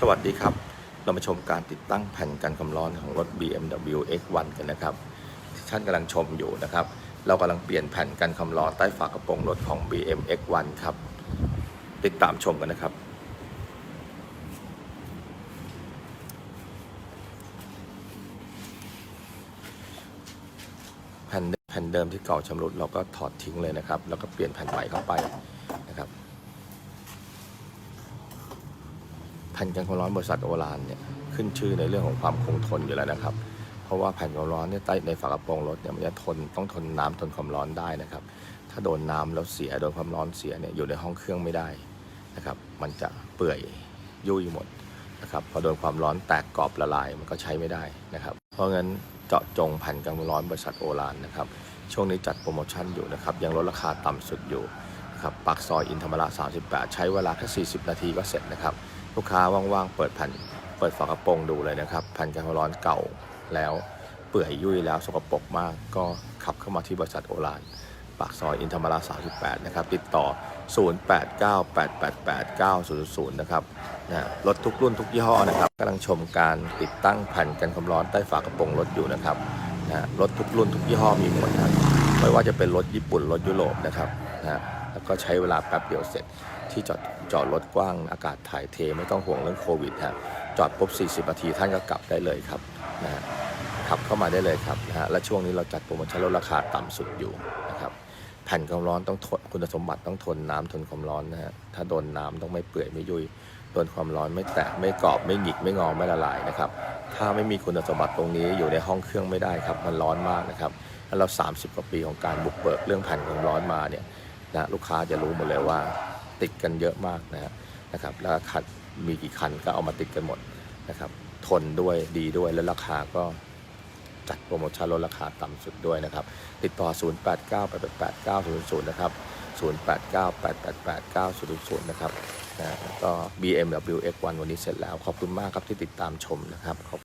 สวัสดีครับ เรามาชมการติดตั้งแผ่นกันความร้อนของรถ BMW X1 กันนะครับที่ท่านกำลังชมอยู่นะครับ เรากำลังเปลี่ยนแผ่นกันความร้อนใต้ฝากระโปรงรถของ BM X1 ครับ ติดตามชมกันนะครับ แผ่นแผ่นเดิมที่เก่าชำรุดเราก็ถอดทิ้งเลยนะครับ แล้วก็เปลี่ยนแผ่นใหม่เข้าไปนะครับ แผ่นกันความร้อนบริษัทโอรานเนี่ยขึ้นชื่อในเรื่องของความคงทนอยู่แล้วนะครับ เพราะว่าแผ่นความร้อนเนี่ยใต้ในฝากระโปรงรถเนี่ยมันจะทนต้องทนน้ำทนความร้อนได้นะครับ ถ้าโดนน้ำแล้วเสียโดนความร้อนเสียเนี่ยอยู่ในห้องเครื่องไม่ได้นะครับ มันจะเปื่อยยุ่ยหมดนะครับพอโดนความร้อนแตกกรอบละลายมันก็ใช้ไม่ได้นะครับ เพราะงั้นเจาะจงแผ่นกันความร้อนบริษัทโอรานนะครับช่วงนี้จัดโปรโมชั่นอยู่นะครับยังลดราคาต่ำสุดอยู่นะครับปากซอยอินธรรมระ 38 ใช้เวลาแค่ 40 นาทีก็เสร็จนะครับ ลูกค้าว่างๆเปิดแผ่นเปิดฝากระโปรงดูเลยนะครับแผ่นกันความร้อนเก่าแล้วเปื่อยยุ่ยแล้วสกปรกมาก ก็ขับเข้ามาที่บริษัทโอรานปากซอยอินธรรมระ38 นะครับ ติดต่อ 0898889000 นะครับนะรถทุกรุ่นทุกยี่ห้อนะครับกำลังชมการติดตั้งแผ่นกันความร้อนใต้ฝากระโปรงรถอยู่นะครับนะรถทุกรุ่นทุกยี่ห้อมีหมดนะครับไม่ว่าจะเป็นรถญี่ปุ่น รถยุโรปนะครับนะแล้วก็ใช้เวลาแป๊บเดียวเสร็จที่จอด จอดรถกว้างอากาศถ่ายเทไม่ต้องห่วงเรื่องโควิดฮะจอดปุ๊บ 40นาทีท่านก็กลับได้เลยครับนะฮะขับเข้ามาได้เลยครับนะฮะและช่วงนี้เราจัดโปรโมชั่นลดราคาต่ำสุดอยู่นะครับแผ่นความร้อนต้องทนคุณสมบัติต้องทนน้ำทนความร้อนนะฮะถ้าโดนน้ำต้องไม่เปื่อยไม่ยุยโดนความร้อนไม่แตกไม่กรอบไม่หงิกไม่งอไม่ละลายนะครับถ้าไม่มีคุณสมบัติตรงนี้อยู่ในห้องเครื่องไม่ได้ครับมันร้อนมากนะครับแล้วเรา 30 กว่าปีของการบุกเบิกเรื่องแผ่นความร้อนมาเนี่ยนะลูกค้าจะรู้หมดเลยว่า ติดกันเยอะมากนะฮะนะครับแล้วคันมีกี่คันก็เอามาติดกันหมดนะครับ ทนด้วยดีด้วยแล้วราคาก็จัดโปรโมชั่นลดราคาต่ำสุดด้วยนะครับ ติดต่อ 0898889000 นะครับ 0898889000 นะครับนะก็ BMW X1 วันนี้เสร็จแล้ว ขอบคุณมากครับที่ติดตามชมนะครับ